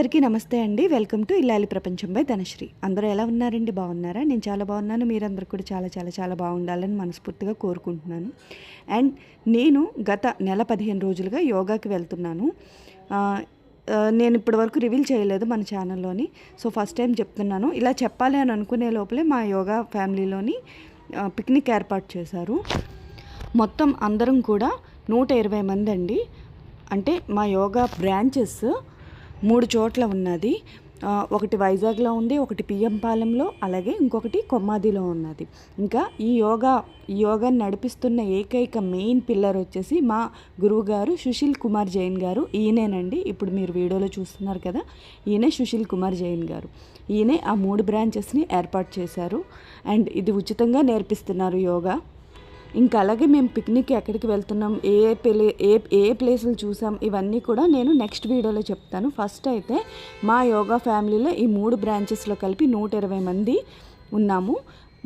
అందరికీ నమస్తే అండి. వెల్కమ్ టు ఇల్లాలి ప్రపంచం బై ధనశ్రీ. అందరూ ఎలా ఉన్నారండి? బాగున్నారా? నేను చాలా బాగున్నాను. మీరందరూ కూడా చాలా చాలా చాలా బాగుండాలని మనస్ఫూర్తిగా కోరుకుంటున్నాను. అండ్ నేను గత నెల పదిహేను రోజులుగా యోగాకి వెళ్తున్నాను. నేను ఇప్పటి వరకు రివీల్ చేయలేదు మన ఛానల్లోని. సో ఫస్ట్ టైం చెప్తున్నాను. ఇలా చెప్పాలి అని అనుకునే లోపలే మా యోగా ఫ్యామిలీలోని పిక్నిక్ ఏర్పాటు చేశారు. మొత్తం అందరం కూడా నూట ఇరవై మంది అండి. అంటే మా యోగా బ్రాంచెస్ మూడు చోట్ల ఉన్నది. ఒకటి వైజాగ్లో ఉంది ఒకటి పిఎం పాలెంలో అలాగే ఇంకొకటి కొమ్మాదిలో ఉన్నది. ఇంకా ఈ యోగా ఈ యోగాని నడిపిస్తున్న ఏకైక మెయిన్ పిల్లర్ వచ్చేసి మా గురువు గారు సుశీల్ కుమార్ జైన్ గారు. ఈయనేనండి ఇప్పుడు మీరు వీడియోలో చూస్తున్నారు కదా. ఈయనే సుశీల్ కుమార్ జైన్ గారు. ఈయనే ఆ మూడు బ్రాంచెస్ని ఏర్పాటు చేశారు. అండ్ ఇది ఉచితంగా నేర్పిస్తున్నారు యోగా. ఇంకా అలాగే మేము పిక్నిక్ ఎక్కడికి వెళ్తున్నాం ఏ ఏ ప్లే ఏ ఏ ప్లేసులు చూసాం ఇవన్నీ కూడా నేను నెక్స్ట్ వీడియోలో చెప్తాను. ఫస్ట్ అయితే మా యోగా ఫ్యామిలీలో ఈ మూడు బ్రాంచెస్లో కలిపి నూట ఇరవై మంది ఉన్నాము.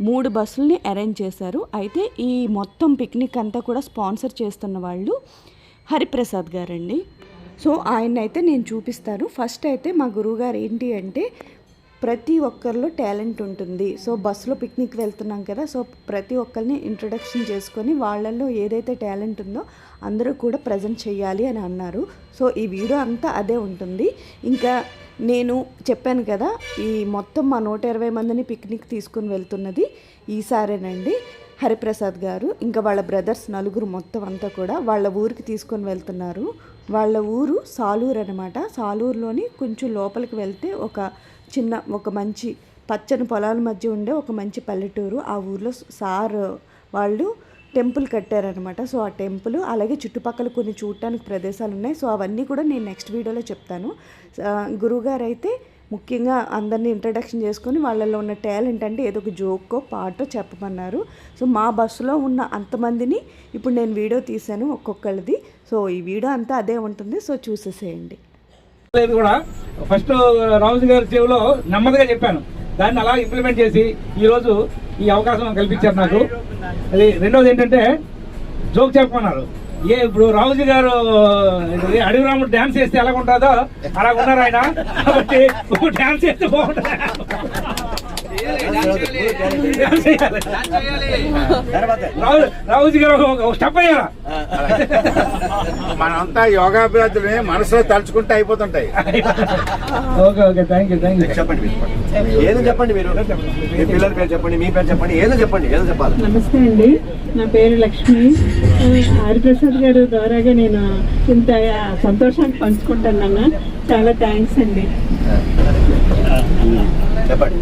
మూడు బస్సుల్ని అరేంజ్ చేశారు. అయితే ఈ మొత్తం పిక్నిక్ అంతా కూడా స్పాన్సర్ చేస్తున్న వాళ్ళు హరిప్రసాద్ గారండి. సో ఆయన అయితే నేను చూపిస్తాను. ఫస్ట్ అయితే మా గురువుగారు ఏంటి అంటే ప్రతి ఒక్కరిలో టాలెంట్ ఉంటుంది. సో బస్సులో పిక్నిక్ వెళ్తున్నాం కదా సో ప్రతి ఒక్కరిని ఇంట్రడక్షన్ చేసుకొని వాళ్ళల్లో ఏదైతే టాలెంట్ ఉందో అందరూ కూడా ప్రజెంట్ చేయాలి అని అన్నారు. సో ఈ వీడియో అంతా అదే ఉంటుంది. ఇంకా నేను చెప్పాను కదా ఈ మొత్తం మా నూట ఇరవై మందిని పిక్నిక్ తీసుకుని వెళ్తున్నది ఈసారేనండి. హరిప్రసాద్ గారు ఇంకా వాళ్ళ బ్రదర్స్ నలుగురు మొత్తం అంతా కూడా వాళ్ళ ఊరికి తీసుకొని వెళ్తున్నారు. వాళ్ళ ఊరు సాలూరు అనమాట సాలూరులోని కొంచెం లోపలికి వెళ్తే ఒక చిన్న ఒక మంచి పచ్చని పొలాల మధ్య ఉండే ఒక మంచి పల్లెటూరు. ఆ ఊర్లో సార్ వాళ్ళు టెంపుల్ కట్టారనమాట సో ఆ టెంపుల్ అలాగే చుట్టుపక్కల కొన్ని చూడటానికి ప్రదేశాలు ఉన్నాయి. సో అవన్నీ కూడా నేను నెక్స్ట్ వీడియోలో చెప్తాను. గురువుగారు అయితే ముఖ్యంగా అందరినీ ఇంట్రడక్షన్ చేసుకొని వాళ్ళల్లో ఉన్న టాలెంట్ అంటే ఏదో ఒక జోకో పాటో చెప్పమన్నారు. సో మా బస్సులో ఉన్న అంతమందిని ఇప్పుడు నేను వీడియో తీశాను ఒక్కొక్కరిది సో ఈ వీడియో అంతా అదే ఉంటుంది. సో చూసేసేయండి. లేదు కూడా ఫస్ట్ రాజు గారి చెవిలో నెమ్మదిగా చెప్పాను. దాన్ని అలా ఇంప్లిమెంట్ చేసి ఈ రోజు ఈ అవకాశం కల్పించారు నాకు. అది రెండోది ఏంటంటే జోక్ చెప్పమన్నారు. ఏ ఇప్పుడు రావుజీ గారు అడవి రాముడు డాన్స్ చేస్తే ఎలా ఉంటుందో అలా ఉన్నారు ఆయన. కాబట్టి డాన్స్ చేస్తే బాగుంటుంది? రావుజీ గారు ఒక- ఒక స్టెప్ అయ్యారా మనంతా యోగాభ్యాసులే మనసులో తలుచుకుంటే అయిపోతుంటాయి. Okay okay thank you thank you చెప్పండి మీరు ఏదో చెప్పండి మీరు. మీ పిల్లల పేరు చెప్పండి మీ పేరు చెప్పండి ఏదో చెప్పండి ఏదో చెప్పాలి. నమస్తే అండి. నా పేరు లక్ష్మి. హరిప్రసాద్ గారు ద్వారాగా నేను ఇంత సంతోషాన్ని పంచుకుంటానన్న. చాలా థ్యాంక్స్ అండి. చెప్పండి.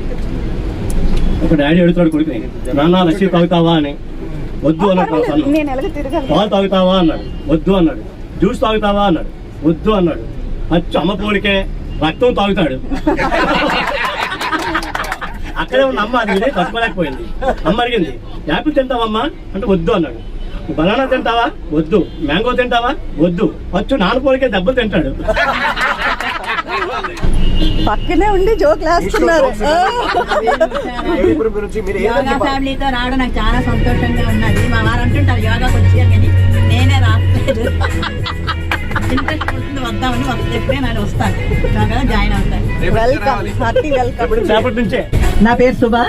ఒక డాడీ అడుగుతాడు కొడుకుని నాన్న లస్సీ తాగుతావా అని. వద్దు అన్నాడు పాలు తాగుతావా అన్నాడు. వద్దు అన్నాడు. జ్యూస్ తాగుతావా అన్నాడు. వద్దు అన్నాడు. అచ్చు అమ్మ పోలికే రక్తం తాగుతాడు. అక్కడే ఉన్న అమ్మ అది వినే తట్టుకోలేకపోయింది. అమ్మ అడిగింది యాపిల్ తింటావమ్మా? అంటే వద్దు అన్నాడు. బనానా తింటావా? వద్దు. మ్యాంగో తింటావా? వద్దు. అచ్చు నాన్న పోలికే దెబ్బలు తింటాడు. పక్కనే ఉండి మీరు ఏదో యోగా ఫ్యామిలీతో రావడం నాకు చాలా సంతోషంగా ఉన్నది. మా వారు అంటుంటారు యోగాకి వచ్చాను కానీ నేనే ఇంట్రెస్ట్ వద్దామని నేను వస్తాను. జాయిన్ అవుతాను. వెల్కమ్ నా పేరు సుభా.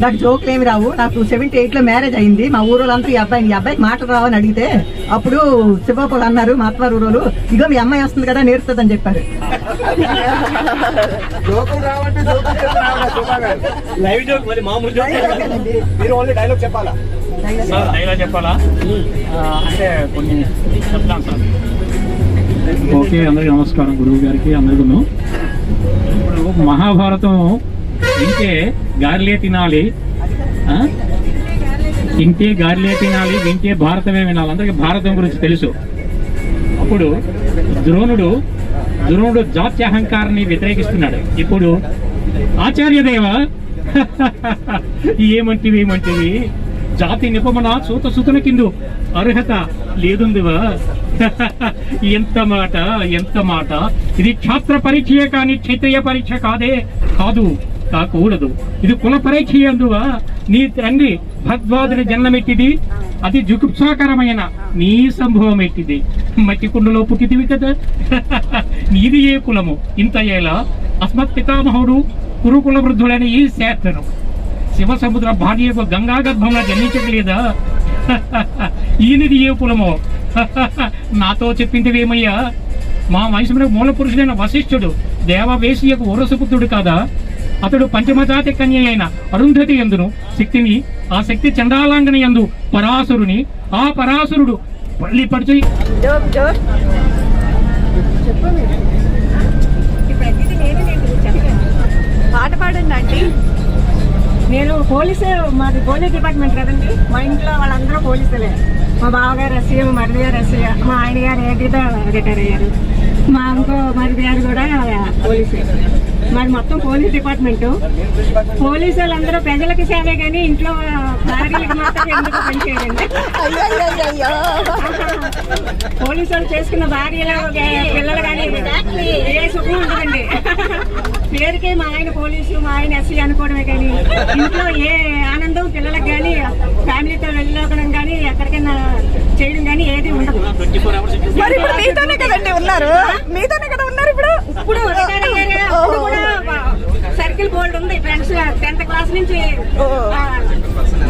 నాకు జోకులు ఏమి రావు. నాకు సెవెంటీ ఎయిట్లో మ్యారేజ్ అయింది. మా ఊరోళ్ళంతా ఈ అబ్బాయిని ఈ అబ్బాయికి మాటలు రావని అడిగితే అప్పుడు శివపోలు అన్నారు మా అత్త ఊరోళ్ళు ఇగో మీ అమ్మాయి వస్తుంది కదా నేర్పుతుంది అని చెప్పారు. జోకులు రావంటే జోకులు చెప్పి రావాలి శోభా గారు. లైవ్ జోక్ మరి మామూలు జోక్ మీరు ఓన్లీ డైలాగ్ చెప్పాలా? డైలాగ్ చెప్పాలా? ఆ, అంటే కొన్ని చెప్తాను సార్. ఓకే అందరికీ నమస్కారం. గురువు గారికి అందరికీ. ఇప్పుడు మహాభారతం ఇంకే గార్లే తినాలి. ఇంకే తింటే తినాలి వింటే భారతమే వినాలి. అందరికీ భారతం గురించి తెలుసు. అప్పుడు ద్రోణుడు ద్రోణుడు జాత్యహంకారాన్ని వ్యతిరేకిస్తున్నాడు. ఇప్పుడు ఆచార్యదేవ ఏమంటివి ఏమంటివి? జాతి నిపమన సూత సుతుల కిందు అర్హత లేదుందివా? ఎంత మాట ఎంత మాట? ఇది క్షాత్ర పరీక్షయే కానీ క్షత్రియ పరీక్ష కాదే కాదు. కాకూడదు. ఇది కుల పరీక్ష అందువ నీ తండ్రి భద్వాదుని జన్మమెట్టిది. అతి జుగుప్సాకరమైన నీ సంభవం ఎట్టిది మట్టి కుండలో పుట్టిదివి కదా. నీది ఏ కులము? ఇంత ఏలా? అస్మత్ పితామహుడు కురుకుల వృద్ధుడైన ఈ శాస్త్రం శివ సముద్ర భార్యకు గంగా గర్భంలో జన్మించట్లేదా? ఈయనది ఏ కులమో? నాతో చెప్పిందివేమయ్యా మా వయసులో మూల పురుషుడైన వశిష్ఠుడు దేవవేశియకు ఓరసుపుత్రుడు కాదా? అతడు పంచమజాతి కన్య అయిన అరుంధతి ఎందును శక్తిని ఆ శక్తి చండాలాంగని ఎందు పరాసురుని ఆ పరాసురుడు పల్లి పడుచు పాట పాడండి ఆంటీ. నేను పోలీసే మాది పోలీస్ డిపార్ట్మెంట్ కదండి. మా ఇంట్లో వాళ్ళందరూ పోలీసులే. మా బావగారు ఎస్సీ మా మరిది గారు ఎస్సీ మా ఆయన గారు ఏడితో రిటైర్ అయ్యారు మా ఇంకో మరిది గారు కూడా పోలీసే. మాది మొత్తం పోలీస్ డిపార్ట్మెంట్. పోలీసు వాళ్ళందరూ ప్రజలకి సేవే కానీ ఇంట్లో భార్యలకు మాత్రం ఎందుకు పనిచేయండి పోలీసు వాళ్ళు చేసుకున్న భార్యలు ఏ- పిల్లలు కానీ ఏ సుఖం ఉండదండి. పేరుకే మా ఆయన పోలీసు మా ఆయన ఎస్సీ అనుకోవడమే కానీ ఇంట్లో ఏ ఆనందం పిల్లలకు కానీ ఫ్యామిలీతో వెళ్ళడం కానీ ఎక్కడికైనా చేయడం కానీ ఏది ఉండదు. మరి ఇప్పుడు మీతోనే కదండి ఉన్నారు. మీతోనే కదా ఉన్నారు ఇప్పుడు? ఇప్పుడు సర్కిల్ బోర్డు ఉంది ఫ్రెండ్స్. టెన్త్ క్లాస్ నుంచి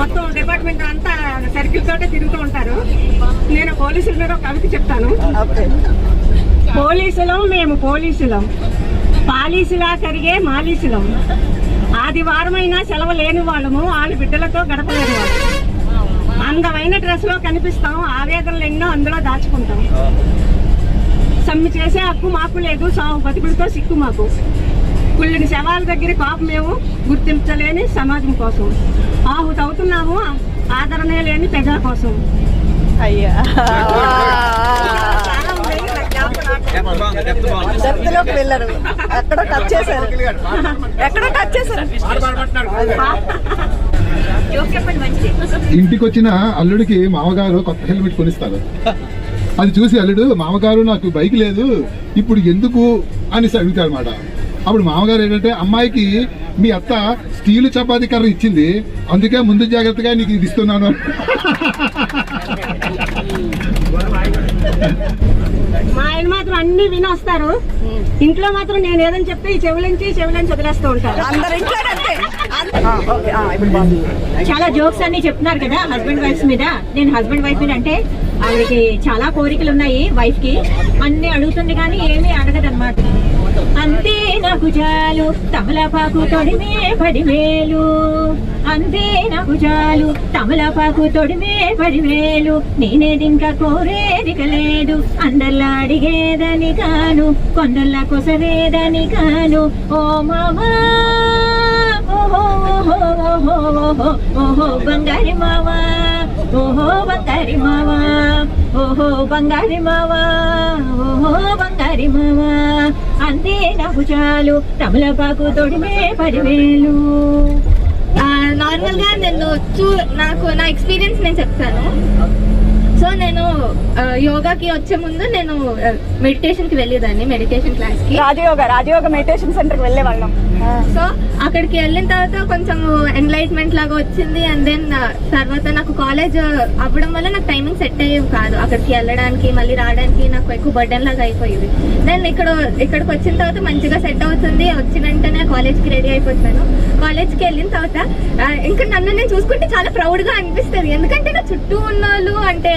మొత్తం డిపార్ట్మెంట్ అంతా సర్కిల్ తోటే తిరుగుతూ ఉంటారు. నేను పోలీసుల మీద ఒక కవిత చెప్తాను. పోలీసులం మేము పోలీసులం. పాలీసులా కరిగే మాలీసులం. ఆదివారమైనా సెలవు లేని వాళ్ళము వాళ్ళ బిడ్డలతో గడపలేని వాళ్ళు. అందమైన డ్రెస్లో కనిపిస్తాం. ఆవేదనలు ఎన్నో అందులో దాచుకుంటాం. సమ్మె చేసే హక్కు మాకు లేదు. సాగు బతుకులతో సిక్కు మాకు. కుళ్ళిన శవాల దగ్గర కాపు మేము గుర్తించలేని సమాజం కోసం. ఆహుతి అవుతున్నాము ఆదరణ లేని ప్రజల కోసం. అయ్యా. డెప్త్లోకి వెళ్ళారు. ఎక్కడో టచ్ చేశారు. ఎక్కడో టచ్ చేశారు. ఇంటికి వచ్చిన అల్లుడికి మామగారు కొత్త హెల్మెట్ కొనిస్తారు. అది చూసి అల్లుడు మామగారు నాకు బైక్ లేదు. ఇప్పుడు ఎందుకు? అని అడుగుతాడు అనమాట అప్పుడు మామగారు ఏంటంటే అమ్మాయికి మీ అత్త స్టీల్ చపాతీ కర్ర ఇచ్చింది. అందుకే ముందు జాగ్రత్తగా నీకు ఇది ఇస్తున్నాను. మా ఆయన మాత్రం అన్ని వినొస్తారు. ఇంట్లో మాత్రం నేను ఏదని చెప్తే ఈ చెవులంచి చెవులని వదిలేస్తూ ఉంటారు. చాలా జోక్స్ అన్ని చెప్తున్నారు కదా హస్బెండ్ వైఫ్ మీద. నేను హస్బెండ్ వైఫ్ అంటే ఆవిడకి చాలా కోరికలు ఉన్నాయి వైఫ్కి అన్ని అడుగుతుంది కానీ ఏమీ అడగదన్నమాట. అంతే నాకు చాలు తమలపాకు తొడిమే పడివేలు అంతే నాకు చాలు తమలపాకు తొడిమే పడివేలు నేనేది ఇంకా కోరేది లేదు అందరిలా అడిగేదని కాను కొందరిలా కొసరేదని కాను. ఓ మామా ఓహో ఓహో ఓహో బంగారి మావా ఓహో బంగారి మావా ఓహో బంగారి మావా ఓహో బంగారి మావా. అంతే నాకు చాలు. తమలపాకు తొడిమే పదివేలు. నార్మల్గా నేను చూ నాకు నా ఎక్స్పీరియన్స్ నేను చెప్తాను. సో నేను యోగాకి వచ్చే ముందు నేను మెడిటేషన్కి వెళ్ళేదాన్ని మెడిటేషన్ క్లాస్కి. రాజయోగ రాజయోగ మెడిటేషన్ సెంటర్కి వెళ్ళే వాళ్ళం సో అక్కడికి వెళ్ళిన తర్వాత కొంచెం ఎన్లైట్మెంట్ లాగా వచ్చింది. అండ్ దెన్ uh, తర్వాత నాకు కాలేజ్ uh, అవ్వడం వల్ల నాకు టైమింగ్ సెట్ అయ్యేవి కాదు. అక్కడికి వెళ్ళడానికి మళ్ళీ రావడానికి నాకు ఎక్కువ బర్డెన్ లాగా అయిపోయేది దెన్ ఇక్కడ ఇక్కడికి వచ్చిన తర్వాత మంచిగా సెట్ అవుతుంది. వచ్చిన వెంటనే కాలేజ్కి రెడీ అయిపోతాను. కాలేజ్కి వెళ్ళిన తర్వాత uh, ఇంకా నన్ను నేను చూసుకుంటే చాలా ప్రౌడ్గా అనిపిస్తుంది. ఎందుకంటే నా చుట్టూ ఉన్న వాళ్ళు అంటే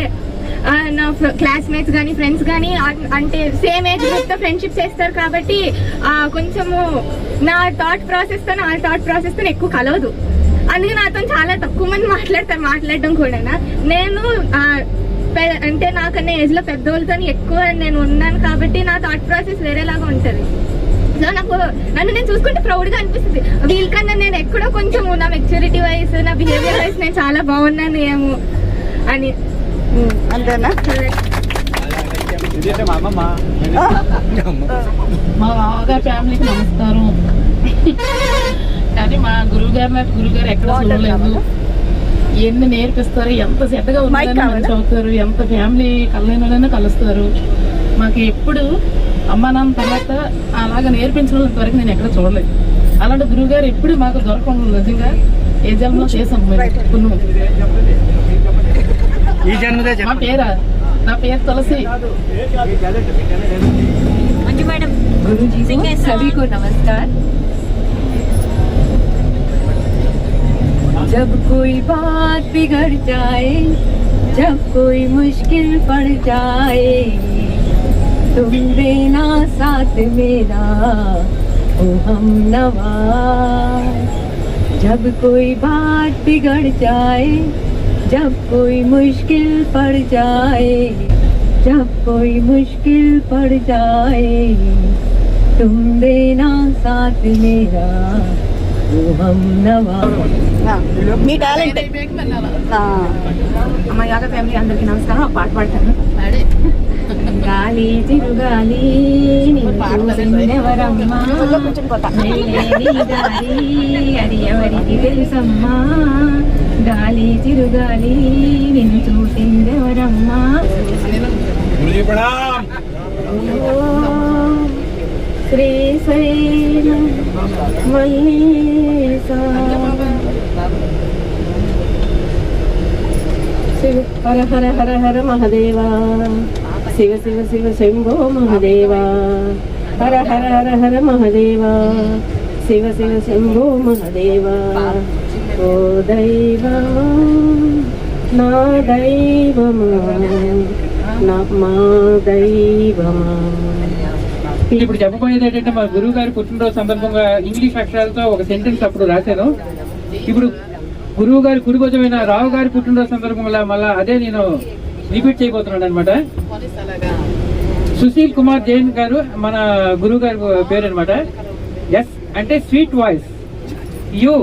నా క్లాస్మేట్స్ కానీ ఫ్రెండ్స్ కానీ అంటే సేమ్ ఏజ్ మొత్తం ఫ్రెండ్షిప్ చేస్తారు కాబట్టి కొంచెము నా థాట్ ప్రాసెస్తో నా థాట్ ప్రాసెస్తో ఎక్కువ కలవదు. అందుకే నాతో చాలా తక్కువ మంది మాట్లాడతారు మాట్లాడడం కూడా నేను అంటే నాకన్నా ఏజ్లో పెద్దోళ్ళతో ఎక్కువ నేను ఉన్నాను కాబట్టి నా థాట్ ప్రాసెస్ వేరేలాగా ఉంటుంది. సో నాకు నన్ను నేను చూసుకుంటే ప్రౌడ్గా అనిపిస్తుంది. వీళ్ళకన్నా నేను ఎక్కడో కొంచెం నా మెచ్యూరిటీ వైస్ నా బిహేవియర్ వైస్ నేను చాలా బాగున్నాను ఏమో అని. అంతేనా? మా ఫ్యామిలీకి నమస్కారం. కానీ మా గురువు గారు నాకు గురువు గారు ఎక్కడ చూడలేదు. ఎన్ని నేర్పిస్తారు ఎంత శ్రద్ధగా ఉన్నారని మంచి అవుతారు ఎంత ఫ్యామిలీ కలైన కలుస్తారు. మాకు ఎప్పుడు అమ్మా నాన్న తర్వాత అలాగ నేర్పించడం ఇంతవరకు నేను ఎక్కడ చూడలేదు. అలాంటి గురువు గారు ఎప్పుడు మాకు దొరకకుండా నిజంగా ఏ జన్మలో చేసాం మేము ఈ జన్మదే మా పేరా నా పేరు తులసి Manju madam Guru ji Sing a को song. सभी को नमस्कार जब कोई बात बिगड़ जाए जब कोई मुश्किल पड़ जाए तुम देना साथ मेरा ओ हम नवा जब कोई बात बिगड़ जाए जब कोई मुश्किल पड़ जाए जब कोई मुश्किल पड़ जाए तुम देना साथ मेरा वो हम नवा మీ టాలెంట్ అమ్మ యాగ ఫ్యామిలీ అందరికి నమస్కారం ఒక పాట పాడతాను గాలి తిరుగాలి నిన్ను చూసిందెవరమ్మా వెళ్ళేది గాలి అది ఎవరికి తెలుసమ్మా గాలి తిరుగాలి నిన్ను చూసిందెవరమ్మా? శ్రీశైలం శివ హర హర హర హర మహదేవా. శివ శివ శివ శంభో మహదేవా. హర హర హర హర మహదేవా. శివ శివ శంభో మహదేవా. ఓ దైవమా నా దైవమా నా మా దైవమా. ఇప్పుడు చెప్పబోయేది ఏంటంటే మా గురువు గారి పుట్టినరోజు సందర్భంగా ఇంగ్లీష్ అక్షరాలతో ఒక సెంటెన్స్ అప్పుడు రాశాను ఇప్పుడు గురువు గారి కుడిభుజమైన రావు గారి పుట్టినరోజు సందర్భంగా మళ్ళా అదే నేను రిపీట్ చేయబోతున్నాను అనమాట సుశీల్ కుమార్ జైన్ గారు మన గురువు గారి పేరు అనమాట ఎస్ అంటే sweet voice. U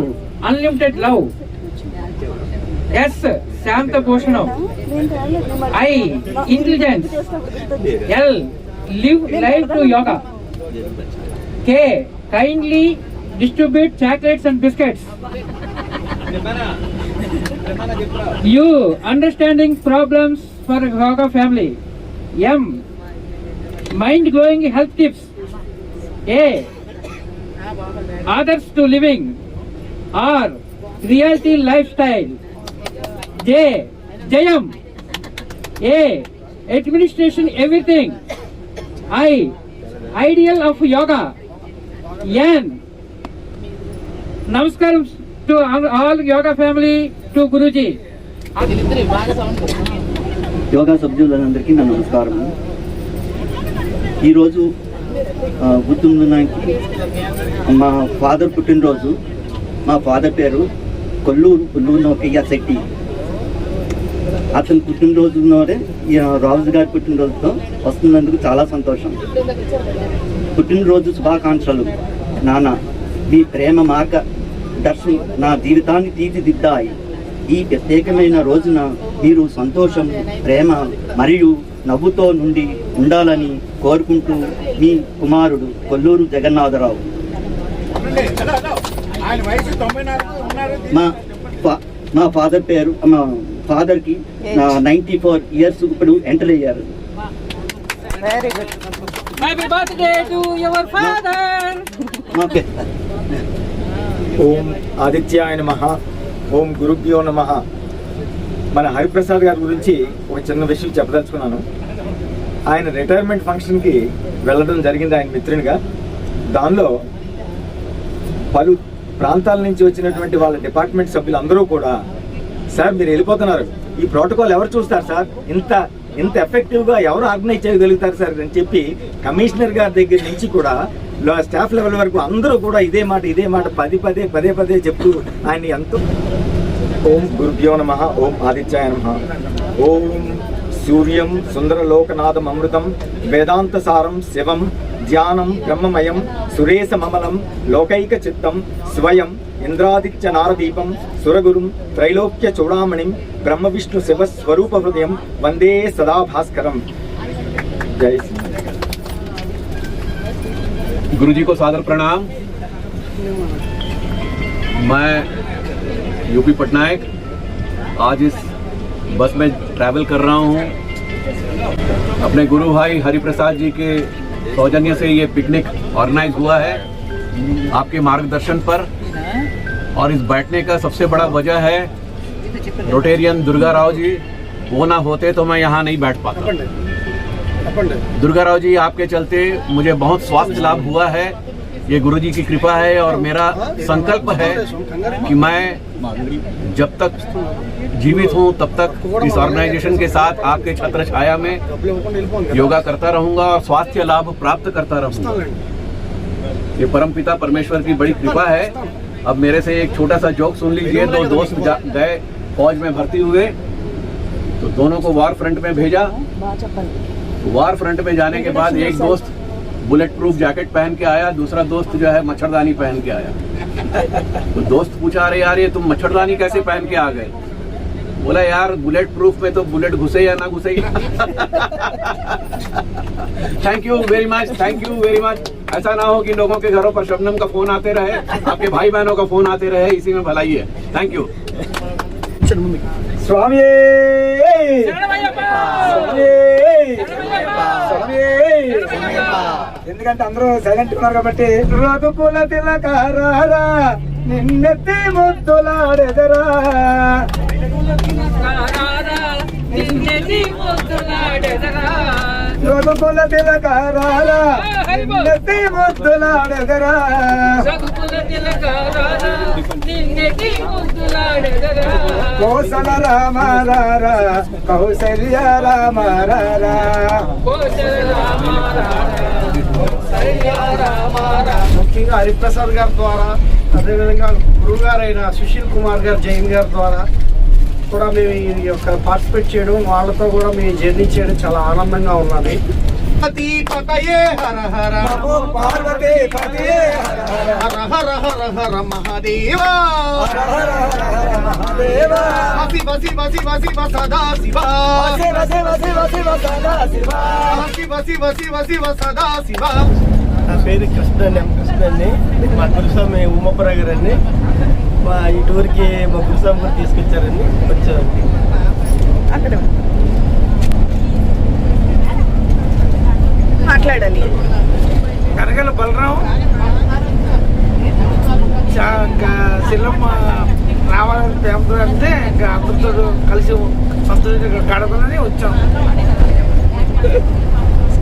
unlimited love S Shanta పోషణం I intelligence L live life to yoga K kindly distribute chocolates and biscuits U understanding problems for yoga family M mind glowing health tips A others to living R reality lifestyle. J జయం. A administration everything I ideal of yoga. N. నమస్కారం to all yoga family to Guruji. Yoga సభ్యులందరికీ నా నమస్కారం. ఈరోజు ఆ, గుర్తుండడానికి మా father పుట్టినరోజు. మా ఫాదర్ పేరు కొల్లూరు కొల్లూరు నౌకయ్య శెట్టి. అతని పుట్టినరోజులోనే ఈ రాజు గారి పుట్టినరోజుతో వస్తున్నందుకు చాలా సంతోషం. పుట్టినరోజు శుభాకాంక్షలు. నాన్న మీ ప్రేమ మార్గ దర్శనం నా జీవితాన్ని తీర్చిదిద్దాయి. ఈ ప్రత్యేకమైన రోజున మీరు సంతోషం ప్రేమ మరియు నవ్వుతో నుండి ఉండాలని కోరుకుంటూ మీ కుమారుడు కొల్లూరు జగన్నాథరావు. మా మా ఫాదర్ పేరు మా ఫాదర్కి నైంటీ ఫోర్ ఇయర్స్ ఇప్పుడు ఎంటర్ అయ్యారు. Very good happy birthday to your father pay ఓం ఆదిత్యాయ నమ. ఓం గురుభ్యో నమ. మన హరిప్రసాద్ గారి గురించి ఒక చిన్న విషయం చెప్పదలుచుకున్నాను. ఆయన రిటైర్మెంట్ ఫంక్షన్కి వెళ్ళడం జరిగింది ఆయన మిత్రునిగా. దానిలో పలు ప్రాంతాల నుంచి వచ్చినటువంటి వాళ్ళ డిపార్ట్మెంట్ సభ్యులు అందరూ కూడా సార్ మీరు వెళ్ళిపోతున్నారు. ఈ ప్రోటోకాల్ ఎవరు చూస్తారు సార్? ఇంత ఇంత ఎఫెక్టివ్గా ఎవరు ఆర్గనైజ్ చేయగలుగుతారు సార్? అని చెప్పి కమిషనర్ గారి దగ్గర నుంచి కూడా స్టాఫ్ లెవెల్ వరకు అందరూ కూడా ఇదే మాట ఇదే మాట పది పదే పదే పదే చెప్తూ ఆయన ఎంతో ఓం గురుభ్యో నమ ఓం ఆదిత్యాయ నమ. ఓం సూర్యం సుందరలోకనాథం అమృతం వేదాంత సారం శివం ధ్యానం బ్రహ్మమయం సురేశమమలం లోకైక చిత్తం స్వయం ఇంద్రాదిత్య నారదీపం సురగురుం త్రైలోక్య చూడామణిం బ్రహ్మ విష్ణు శివ స్వరూప హృదయం వందే సదా భాస్కరం జై శ్రీ गुरु जी को सादर प्रणाम मैं यूपी पटनायक आज इस बस में ट्रैवल कर रहा हूँ अपने गुरु भाई हरिप्रसाद जी के सौजन्य से ये पिकनिक ऑर्गेनाइज हुआ है आपके मार्गदर्शन पर। और इस बैठने का सबसे बड़ा वजह है रोटेरियन दुर्गा राव जी। वो ना होते तो मैं यहाँ नहीं बैठ पाता। दुर्गा राव जी आपके चलते मुझे बहुत स्वास्थ्य लाभ हुआ है। ये गुरु जी की कृपा है और मेरा संकल्प है कि मैं जब तक जीवित हूँ, तब तक इस ऑर्गेनाइजेशन के साथ आपके छत्र छाया में योगा करता रहूँगा और स्वास्थ्य लाभ प्राप्त करता रहूँगा। ये परम पिता परमेश्वर की बड़ी कृपा है। अब मेरे से एक छोटा सा जोक सुन लीजिए। दो दोस्त गए फौज में भर्ती हुए तो दोनों को वार फ्रंट में भेजा। तो वार फ्रंट में जाने के बाद एक दोस्त बुलेट प्रूफ जैकेट पहन के आया, दूसरा दोस्त जो है मच्छरदानी पहन के आया। तो दोस्त पूछा, अरे यार, ये तुम मच्छरदानी कैसे पहन के आ गए? बोला, यार बुलेट प्रूफ में तो बुलेट घुसे या ना घुसे? Thank you very much thank you very much ऐसा ना हो कि लोगों के घरों पर शबनम का फ़ोन आते रहे, आपके भाई बहनों का फ़ोन आते रहे, इसी में भलाई है। थैंक यू స్వామి ఎందుకంటే అందరూ సైలెంట్ ఉన్నారు కాబట్టి రఘుకుల తిలకారా నిన్నెత్తి ముద్దులాడెదరా. రఘుకుల తిలకారా నిన్నెత్తి ముద్దులాడెదరా. కోసల రామారా కౌసల్య రామారా ముఖ్యంగా హరిప్రసాద్ గారి ద్వారా అదేవిధంగా గురువు గారైన సుశీల్ కుమార్ గారు జైన్ గారి ద్వారా కూడా మేము ఈ యొక్క పార్టిసిపేట్ చేయడం వాళ్ళతో కూడా మేము జర్నీ చేయడం చాలా ఆనందంగా ఉన్నది. హర హర. పార్వతి పతి హర హర. హర హర మహాదేవా. దేవా శివ శివ శివ శివ సదా శివ. శివ శివ శివ శివ సదా శివ. శివ శివ శివ శివ సదా శివ. నా పేరు కృష్ణని ఎం కృష్ణని మా గురుస్వామి ఉమాపుర గారండి మా ఈ టూర్కి మా గురుస్వామి గారు తీసుకొచ్చారండి. వచ్చారండి అక్కడ మాట్లాడాలి కనగల బలరాం చా- ఇంకా శిలమ్మ రావాలని ప్రేమతో అంటే ఇంకా అందరితో కలిసి సంతోషంగా గడపాలని వచ్చాం.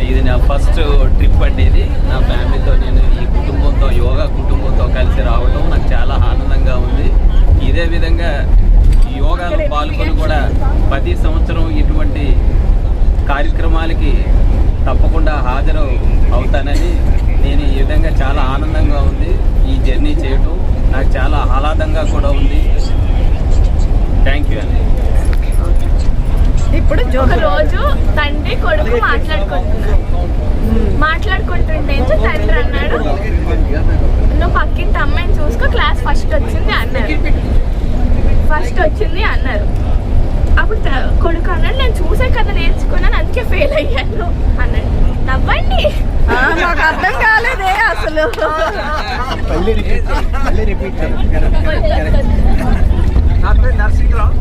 ఇది నా ఫస్ట్ ట్రిప్ అండి ఇది. నా ఫ్యామిలీతో నేను ఈ కుటుంబంతో యోగా కుటుంబంతో కలిసి రావడం నాకు చాలా ఆనందంగా ఉంది ఇదే విధంగా ఈ యోగాలో పాల్గొని కూడా ప్రతి సంవత్సరం ఇటువంటి కార్యక్రమాలకి తప్పకుండా హాజరు అవుతానని నేను ఈ విధంగా చాలా ఆనందంగా ఉంది. ఈ జర్నీ చేయటం నాకు చాలా ఆహ్లాదంగా కూడా ఉంది. థ్యాంక్ యూ అండి. ఇప్పుడు ఒక రోజు తండ్రి కొడుకు మాట్లాడుకుంటున్నారు. మాట్లాడుకుంటుంటే తండ్రి అన్నాడు నువ్వు పక్కింటి అమ్మాయిని చూసుకో క్లాస్ ఫస్ట్ వచ్చింది అన్నారు. ఫస్ట్ వచ్చింది అన్నారు. అప్పుడు కొడుకు అన్నాడు నేను చూసే కదా నేర్చుకున్నాను అందుకే ఫెయిల్ అయ్యాను. అన్నాడు నవ్వండి. నాకు అర్థం కాలేదే అసలు. నా పేరు నరసింహరావు.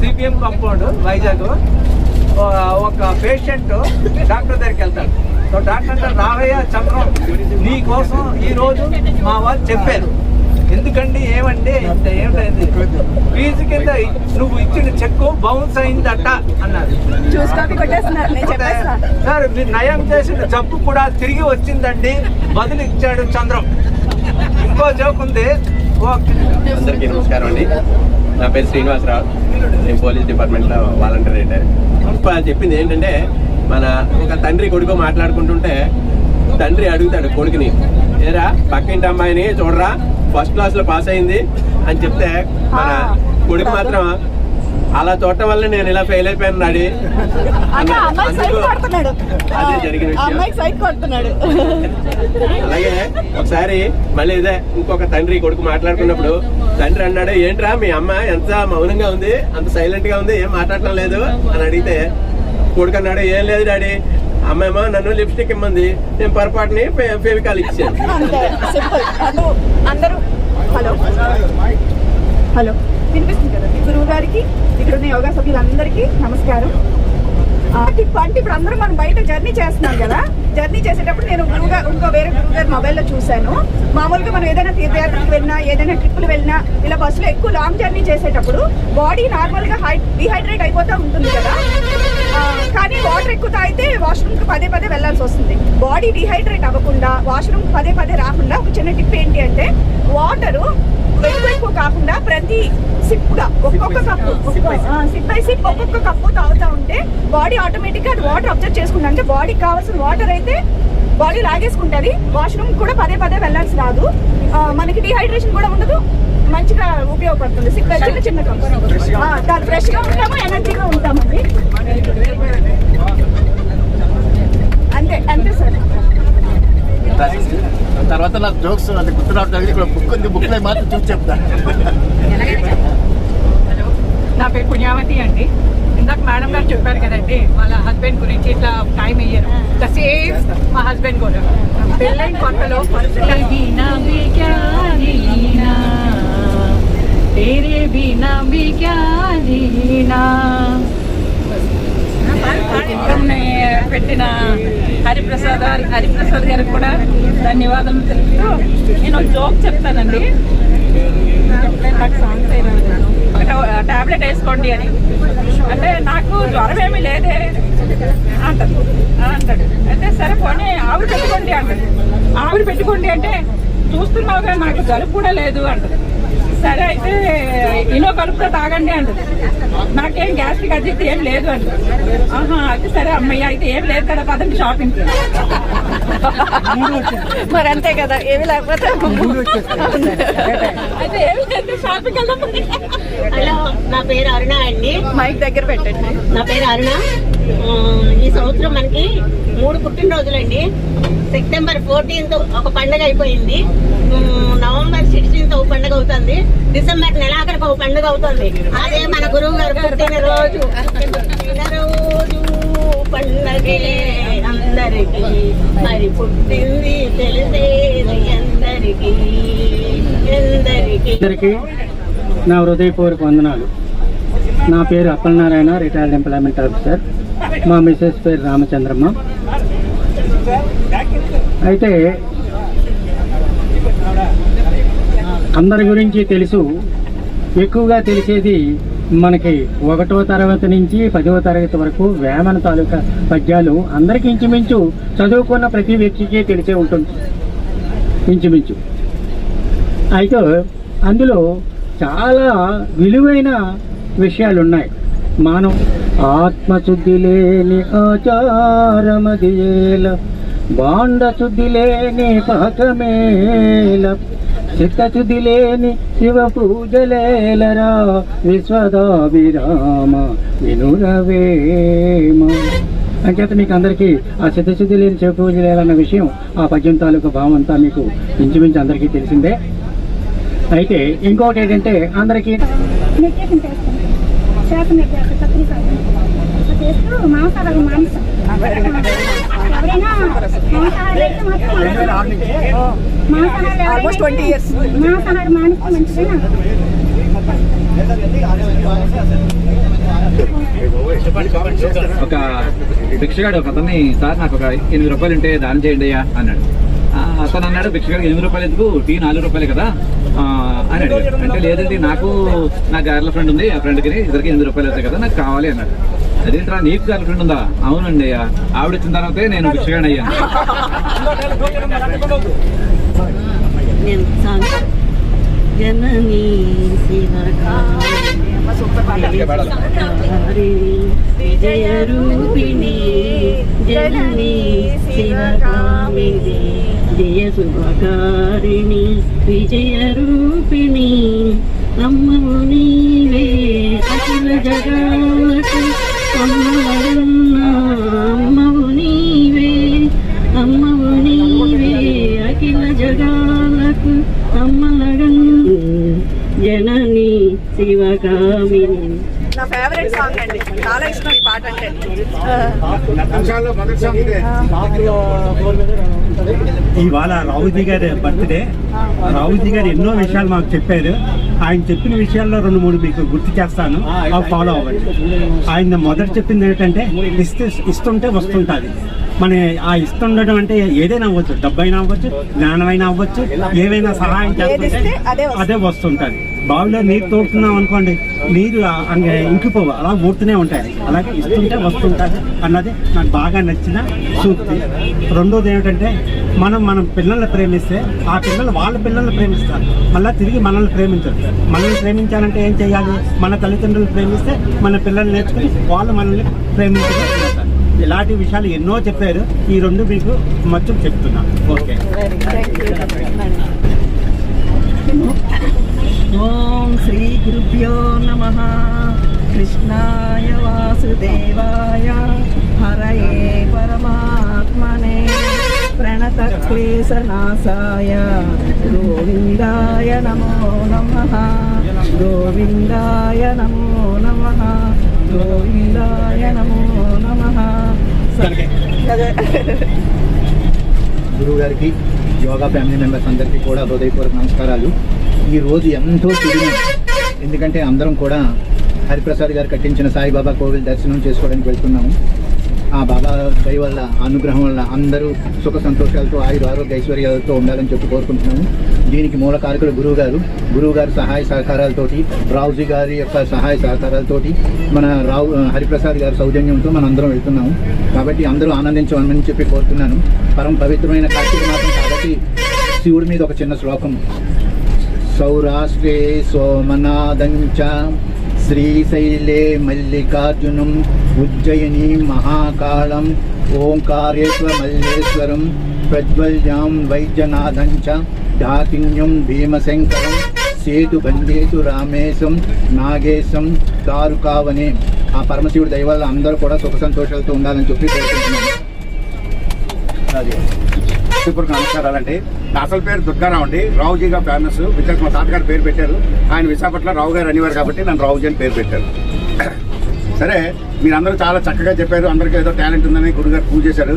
CPM compound Vizag. ఒక పేషెంట్ డాక్టర్ దగ్గరికి వెళ్తాడు. సో డాక్టర్ రావయ్య చంద్రం నీ కోసం ఈ రోజు మా వాళ్ళు చెప్పారు. ఎందుకండి? ఏమండి? ఇంత ఏమిటైంది ఫీజు కింద నువ్వు ఇచ్చిన చెక్కు బౌన్స్ అయిందట అన్నారు. సార్ మీరు నయం చేసిన జబ్బు కూడా తిరిగి వచ్చిందండి. బదులు ఇచ్చాడు చంద్రం. ఇంకో జోక్ ఉంది. అందరికీ నమస్కారం అండి. నా పేరు శ్రీనివాసరావు. నేను పోలీస్ డిపార్ట్మెంట్లో వాలంటీర్ రిటైర్ చెప్పింది ఏంటంటే మన ఒక తండ్రి కొడుకు మాట్లాడుకుంటుంటే తండ్రి అడుగుతాడు కొడుకుని ఏరా పక్కింటి అమ్మాయిని చూడరా? ఫస్ట్ క్లాస్లో పాస్ అయింది అని చెప్తే మన కొడుకు మాత్రం అలా చూడటం వల్ల నేను ఇలా ఫెయిల్ అయిపోయాను నాడి అదే జరిగిన అలాగే ఒకసారి మళ్ళీ ఇదే ఇంకొక తండ్రి కొడుకు మాట్లాడుకున్నప్పుడు తండ్రి అన్నాడు ఏంట్రా మీ అమ్మ ఎంత మౌనంగా ఉంది అంత సైలెంట్గా ఉంది ఏం మాట్లాడటం లేదు? అని అడిగితే కొడుకు అన్నాడు ఏం లేదు డాడీ అమ్మేమో నన్ను లిప్స్టిక్ ఇమ్మంది. నేను పొరపాటుని ఫేవికాల్ ఇచ్చాను. అందరూ హలో. హలో. వినిపిస్తుంది కదా? మీ గురువు గారికి ఇక్కడ ఉన్న యోగా సభ్యులందరికీ నమస్కారం. అంటే ఇప్పుడు అందరూ మనం బయట జర్నీ చేస్తున్నాం కదా. జర్నీ చేసేటప్పుడు నేను గురువుగా ఇంకో వేరే గురువు గారు మొబైల్లో చూశాను. మామూలుగా మనం ఏదైనా తీర్థయాత్రకు వెళ్ళినా ఏదైనా ట్రిప్పులు వెళ్ళినా ఇలా బస్సులో ఎక్కువ లాంగ్ జర్నీ చేసేటప్పుడు బాడీ నార్మల్గా హై డిహైడ్రేట్ అయిపోతూ ఉంటుంది కదా. కానీ వాటర్ ఎక్కువ తాగితే వాష్రూమ్కి పదే పదే వెళ్ళాల్సి వస్తుంది. బాడీ డిహైడ్రేట్ అవ్వకుండా వాష్రూమ్ పదే పదే రాకుండా ఒక చిన్న టిప్ ఏంటి అంటే వాటరు ఎక్కువ ఎక్కువ కాకుండా ప్రతి సిప్గా ఒక్కొక్క కప్పు సిప్ బై సిప్ ఒక్కొక్క కప్పు తాగుతా ఉంటే బాడీ ఆటోమేటిక్గా అది వాటర్ అబ్జర్వ్ చేసుకుంటా అంటే బాడీకి కావాల్సిన వాటర్ అయితే బాడీ లాగేసుకుంటది. వాష్రూమ్ కూడా పదే పదే వెళ్ళాల్సి రాదు. మనకి డిహైడ్రేషన్ కూడా ఉండదు. మంచిగా ఉపయోగపడుతుంది. సిప్ చిన్న చిన్న కప్పు దాని ఫ్రెష్గా ఉంటాము. ఎనర్జీగా ఉంటామండి. అంతే అంతే సార్. తర్వాత నాకు జోక్స్ అది గుర్తు రావడం ఇక్కడ బుక్ ఉంది బుక్లో మాత్రం చూసి చెప్తా. నా పేరు పుణ్యావతి అండి. ఇందాక మేడం గారు చెప్పారు కదండి వాళ్ళ హస్బెండ్ గురించి ఇట్లా టైం అయ్యారు ద సేమ్ మా హస్బెండ్ కూడా. పెళ్ళైన కొత్తలో తేరే బినా బి క్యా జీనా పెట్టిన హరిప్రసాద్ గారి హరిప్రసాద్ గారికి కూడా ధన్యవాదాలు తెలుపుతూ నేను ఒక జోక్ చెప్తానండి. నాకు సాంగ్స్ టాబ్లెట్ వేసుకోండి అని. అంటే నాకు జ్వరం ఏమీ లేదే అంటారు. అంటాడు. అయితే సరే పోనీ ఆవిరి పెట్టుకోండి అంటాడు. ఆవిరి పెట్టుకోండి అంటే చూస్తున్నావుగా నాకు జలుపు కూడా లేదు అంటారు సరే అయితే ఇనో కలుపుతో తాగండి అంటది. నాకేం గ్యాస్ట్రిక్ అజిత్ ఏం లేదు అంట ఆహా అయితే సరే అమ్మయ్య అయితే ఏం లేదు కదా పదండి షాపింగ్ మరి అంతే కదా ఏమి లేకపోతే హలో నా పేరు అరుణ అండి. మైక్ దగ్గర పెట్టండి. నా పేరు అరుణ. ఈ సంవత్సరం మనకి మూడు పుట్టినరోజులండి. సెప్టెంబర్ ఫోర్టీన్త్ ఒక పండగ అయిపోయింది. నవంబర్ సిక్స్టీన్త్ ఒక పండగ అవుతుంది. డిసెంబర్ నెలాఖరికి ఒక పండుగ అవుతుంది. అదే మన గురువు గారు పుట్టినరోజు. పుట్టినరోజు పండగే. అందరికీ మరి పుట్టింది తెలిసేది అందరికీ. అందరికీ. నా హృదయపూర్వక వందనాలు. నా పేరు అప్పలనారాయణ రిటైర్డ్ ఎంప్లాయ్మెంట్ ఆఫీసర్. మా మిసెస్ పేరు రామచంద్రమ్మ. అయితే అందరి గురించి తెలుసు ఎక్కువగా తెలిసేది మనకి ఒకటో తరగతి నుంచి పదవ తరగతి వరకు వేమన తాలూకా పద్యాలు అందరికీ ఇంచుమించు చదువుకున్న ప్రతి వ్యక్తికి తెలిసే ఉంటుంది. ఇంచుమించు. అయితే అందులో చాలా విలువైన విషయాలు ఉన్నాయి మానవ ఆత్మశుద్ధి లేని ఆచారమదిల బాండ శుద్ధి లేని పాకమేల చిత్తశుద్ధి లేని శివ పూజలేలరా విశ్వదాభిరామ వినురవేమ అంచేత మీకు అందరికీ ఆ చిత్తశుద్ధి లేని శివ పూజలేలన్న విషయం ఆ పద్యం తాలూకు భావం అంతా మీకు ఇంచుమించు అందరికీ తెలిసిందే అయితే ఇంకోటి ఏంటంటే అందరికీ మాంసం ఎవరైనా మాంసాహారం అయితే మాత్రం మాంసాహారం ఆల్మోస్ట్ ట్వంటీ ఇయర్స్ మాంసాహారం మానిస్తే మంచిదేనా ఒక భిక్షగాడు ఒక అతన్ని సార్ నాకు ఒక ఎనిమిది రూపాయలు ఉంటే దానం చేయండి అయ్యా అన్నాడు. అతను అన్నాడు భిక్షగాడికి ఎనిమిది రూపాయలు ఎందుకు? టీ నాలుగు రూపాయలు కదా? అని అడిగాడు. అంటే లేదండి నాకు నా గర్ల్ ఫ్రెండ్ ఉంది ఆ ఫ్రెండ్కి ఇద్దరికి ఎనిమిది రూపాయలు అవుతాయి కదా నాకు కావాలి అన్నాడు. అదేంట్రా నీకు గర్ల్ ఫ్రెండ్ ఉందా? అవునండి అయ్యా. ఆవిడ వచ్చిన తర్వాతే నేను భిక్షగాడు అయ్యాను. నేను సాంగ్. జననీ శివకారి విజయ రూపిణి జననీ శివకామిని జయ శుభకారిణి విజయ రూపిణి అమ్మవు నీవే అఖిల జగాలకు అమ్మవు నీవే అమ్మవు నీవే అఖిల జగాలకు అమ్మలగన్ జనని శివకామిని. ఫేవరెట్ సాంగ్ అండి. చాలా ఇష్టం ఈ పాట అంటే. ఇవాళ రావుజీ గారి బర్త్డే. రావుజీ గారు ఎన్నో విషయాలు మాకు చెప్పారు. ఆయన చెప్పిన విషయాల్లో రెండు మూడు మీకు గుర్తు చేస్తాను. అవి ఫాలో అవ్వండి. ఆయన మొదట చెప్పింది ఏంటంటే ఇస్తే ఇస్తుంటే వస్తుంటుంది. మన ఆ ఇస్తుండడం అంటే ఏదైనా అవ్వచ్చు. డబ్బైనా అవ్వచ్చు జ్ఞానమైనా అవ్వచ్చు ఏవైనా సహాయం చేస్తుంటే అదే వస్తుంటుంది. బావిలో నీరు తోడుతున్నాం అనుకోండి నీరు ఆ- ఇంకిపోవు అలా ఊడుతూనే ఉంటాయి. అలాగే ఇస్తుంటే వస్తుంటుంది అన్నది నాకు బాగా నచ్చిన సూక్తి. రెండోది ఏమిటంటే మనం మనం పిల్లల్ని ప్రేమిస్తే ఆ పిల్లలు వాళ్ళ పిల్లల్ని ప్రేమిస్తారు. మళ్ళీ తిరిగి మనల్ని ప్రేమించరు. మనల్ని ప్రేమించాలంటే ఏం చేయాలి? మన తల్లిదండ్రులు ప్రేమిస్తే మన పిల్లల్ని నేర్చుకుని వాళ్ళు మనల్ని ప్రేమించడం ఇలాంటి విషయాలు ఎన్నో చెప్పారు. ఈ రెండు మీకు మొత్తం చెప్తున్నాను ఓకే. ఓం శ్రీ గురుభ్యో నమ. కృష్ణాయ వాసుదేవాయ. హరయే పరమాత్మనే. ప్రణతక్లేశనాశాయ గోవిందాయ నమో నమ. గోవిందాయ నమో నమ. గోవిందాయ నమో నమ. గురువు గారికి యోగా ఫ్యామిలీ మెంబర్స్ అందరికీ కూడా హృదయపూర్వక నమస్కారాలు. ఈ రోజు ఎంతో తిరిగి ఎందుకంటే అందరం కూడా హరిప్రసాద్ గారు కట్టించిన సాయిబాబా కోవిల్ దర్శనం చేసుకోవడానికి వెళ్తున్నాము. ఆ బాబా దయ వల్ల అనుగ్రహం వల్ల అందరూ సుఖ సంతోషాలతో ఆయుర ఆరోగ్య ఐశ్వర్యాలతో ఉండాలని చెప్పి కోరుకుంటున్నాము. దీనికి మూల కారకులు గురువు గారు గురువు గారి సహాయ సహకారాలతోటి రావుజీ గారి యొక్క సహాయ సహకారాలతోటి మన రావు హరిప్రసాద్ గారి సౌజన్యంతో మనం అందరం వెళ్తున్నాము. కాబట్టి అందరూ ఆనందించమని చెప్పి కోరుతున్నాను. పరమ పవిత్రమైన కార్తీక మాసం కాబట్టి శివుడి మీద ఒక చిన్న శ్లోకం. సౌరాష్ట్రే సోమనాథంచ శ్రీశైలే మల్లికార్జునం ఉజ్జయిని మహాకాళం ఓంకారేశ్వర మల్లేశ్వరం ప్రజ్వల్యాం వైద్యనాథంచ ఢాకిన్యం భీమశంకరం సేతు బందేతు రామేశం నాగేశం దారుకావనే ఆ పరమశివుడి దయ అందరూ కూడా సుఖ సంతోషాలతో ఉండాలని చెప్పి కోరుకుంటున్నాను. ఇప్పుడు నమస్కారాలండి. అసలు పేరు దుర్గారావు అండి. రావుజీగా ఫేమస్ విద్యార్థి మా తాతగారు పేరు పెట్టారు. ఆయన విశాఖపట్నం రావు గారు అనేవారు కాబట్టి నన్ను రావుజీ అని పేరు పెట్టారు. సరే మీరందరూ చాలా చక్కగా చెప్పారు. అందరికీ ఏదో టాలెంట్ ఉందని గురుగారు పూజ చేశారు.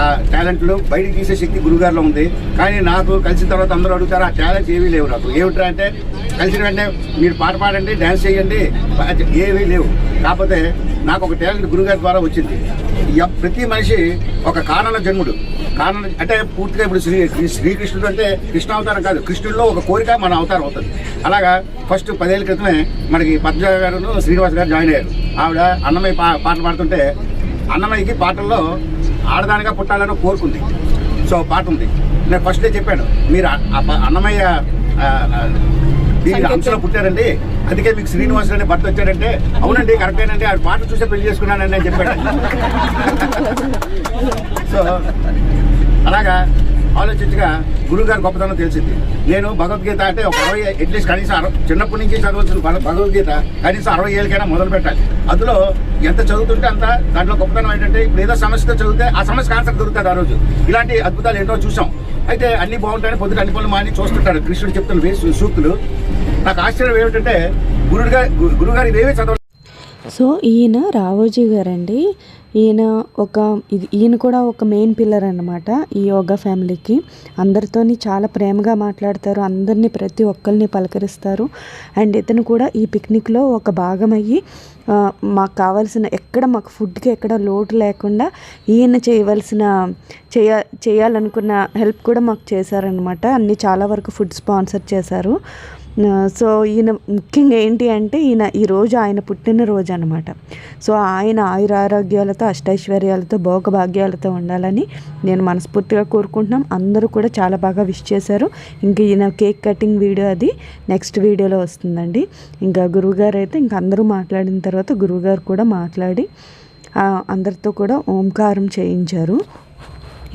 ఆ టాలెంట్లు బయటికి తీసే శక్తి గురుగారిలో ఉంది. కానీ నాకు కలిసిన తర్వాత అందరూ అడుగుతారు ఆ టాలెంట్ ఏమీ లేవు నాకు. ఏమిట్రా అంటే కలిసిన వెంటనే మీరు పాట పాడండి డ్యాన్స్ చేయండి. ఏమీ లేవు. కాకపోతే నాకు ఒక టాలెంట్ గురుగారి ద్వారా వచ్చింది. ప్రతి మనిషి ఒక కారణ జన్ముడు. కారణ అంటే పూర్తిగా ఇప్పుడు శ్రీ శ్రీ- శ్రీకృష్ణుడు అంటే కృష్ణ అవతారం కాదు. కృష్ణుడిలో ఒక కోరిక మన అవతారం అవుతుంది. అలాగా ఫస్ట్ పదేళ్ళ క్రితమే మనకి పద్మ గారు శ్రీనివాస్ గారు జాయిన్ అయ్యారు. ఆవిడ అన్నమయ్య పా పాటలు పాడుతుంటే అన్నమయ్యకి పాటల్లో ఆడదానిగా పుట్టాలని కోరుకుంది సో పాట ఉంది. నేను ఫస్టే చెప్పాను మీరు ఆ- అన్నమయ్య ఆ, ఆ, దీని అంశలో పుట్టారండి. అందుకే మీకు శ్రీనివాసులు అనే భర్త వచ్చాడంటే అవునండి కరెక్టేనండి ఆ పాట చూసే పెళ్ళి చేసుకున్నానండి అని చెప్పాడు సో అలాగా ఆలోచించగా గురువుగారి గొప్పతనం తెలిసింది. నేను భగవద్గీత అంటే ఒక అరవై అట్లీస్ట్ కనీసం అరవై చిన్నప్పటి నుంచి చదవాల్సిన భగ- భగవద్గీత కనీసం అరవై ఏళ్ళకైనా మొదలు పెట్టాలి. అందులో ఎంత చదువుతుంటే అంత దాంట్లో గొప్పతనం ఏంటంటే ఇప్పుడు ఏదో సమస్యతో చదివితే ఆ సమస్యకు ఆన్సర్ దొరుకుతుంది ఆ రోజు. ఇలాంటి అద్భుతాలు ఎన్నో చూసాం. అయితే అన్ని బాగుంటాయని పొద్దున అన్ని పనులు మాని చూస్తుంటాడు. కృష్ణుడు చెప్తున్న వేసు సూక్తులు. నాకు ఆశ్చర్యం ఏమిటంటే గురుడుగా గురుగారు ఇవేవే చదవ సో ఈయన రావోజీ గారండి. ఈయన ఒక ఇది ఈయన కూడా ఒక మెయిన్ పిల్లర్ అనమాట ఈ యోగా ఫ్యామిలీకి. అందరితోని చాలా ప్రేమగా మాట్లాడతారు. అందరినీ ప్రతి ఒక్కరిని పలకరిస్తారు. అండ్ ఇతను కూడా ఈ పిక్నిక్లో ఒక భాగమయ్యి మాకు కావాల్సిన ఎక్కడ మాకు ఫుడ్కి ఎక్కడ లోటు లేకుండా ఈయన చేయవలసిన చేయ చేయాలనుకున్న హెల్ప్ కూడా మాకు చేశారనమాట అన్ని చాలా వరకు ఫుడ్ స్పాన్సర్ చేశారు. సో ఈయన ముఖ్యంగా ఏంటి అంటే ఈయన ఈరోజు ఆయన పుట్టినరోజు అనమాట సో ఆయన ఆయురారోగ్యాలతో అష్టైశ్వర్యాలతో భోగభాగ్యాలతో ఉండాలని నేను మనస్ఫూర్తిగా కోరుకుంటున్నాం. అందరూ కూడా చాలా బాగా విష్ చేశారు. ఇంకా ఈయన కేక్ కటింగ్ వీడియో అది నెక్స్ట్ వీడియోలో వస్తుందండి. ఇంకా గురువుగారు అయితే ఇంకా అందరూ మాట్లాడిన తర్వాత గురువుగారు కూడా మాట్లాడి అందరితో కూడా ఓంకారం చేయించారు.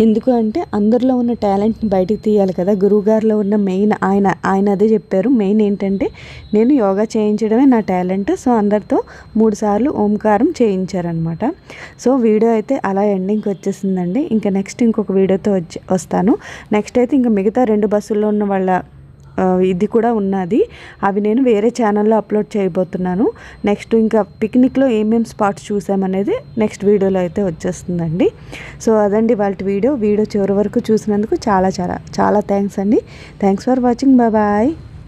ఎందుకు అంటే అందరిలో ఉన్న టాలెంట్ని బయటికి తీయాలి కదా. గురువుగారిలో ఉన్న మెయిన్ ఆయన ఆయన అదే చెప్పారు. మెయిన్ ఏంటంటే నేను యోగా చేయించడమే నా టాలెంట్. సో అందరితో మూడు సార్లు ఓంకారం చేయించారనమాట సో వీడియో అయితే అలా ఎండింగ్కి వచ్చేసిందండి. ఇంకా నెక్స్ట్ ఇంకొక వీడియోతో వచ్చి వస్తాను. నెక్స్ట్ అయితే ఇంకా మిగతా రెండు బస్సుల్లో ఉన్న వాళ్ళ ఇది కూడా ఉన్నది. అవి నేను వేరే ఛానల్లో అప్లోడ్ చేయబోతున్నాను. నెక్స్ట్ ఇంకా పిక్నిక్లో ఏమేమి స్పాట్స్ చూసామనేది నెక్స్ట్ వీడియోలో అయితే వచ్చేస్తుందండి. సో అదండి వాళ్ళ వీడియో. వీడియో చివరి వరకు చూసినందుకు చాలా చాలా చాలా థ్యాంక్స్ అండి. Thanks for watching. బాయ్.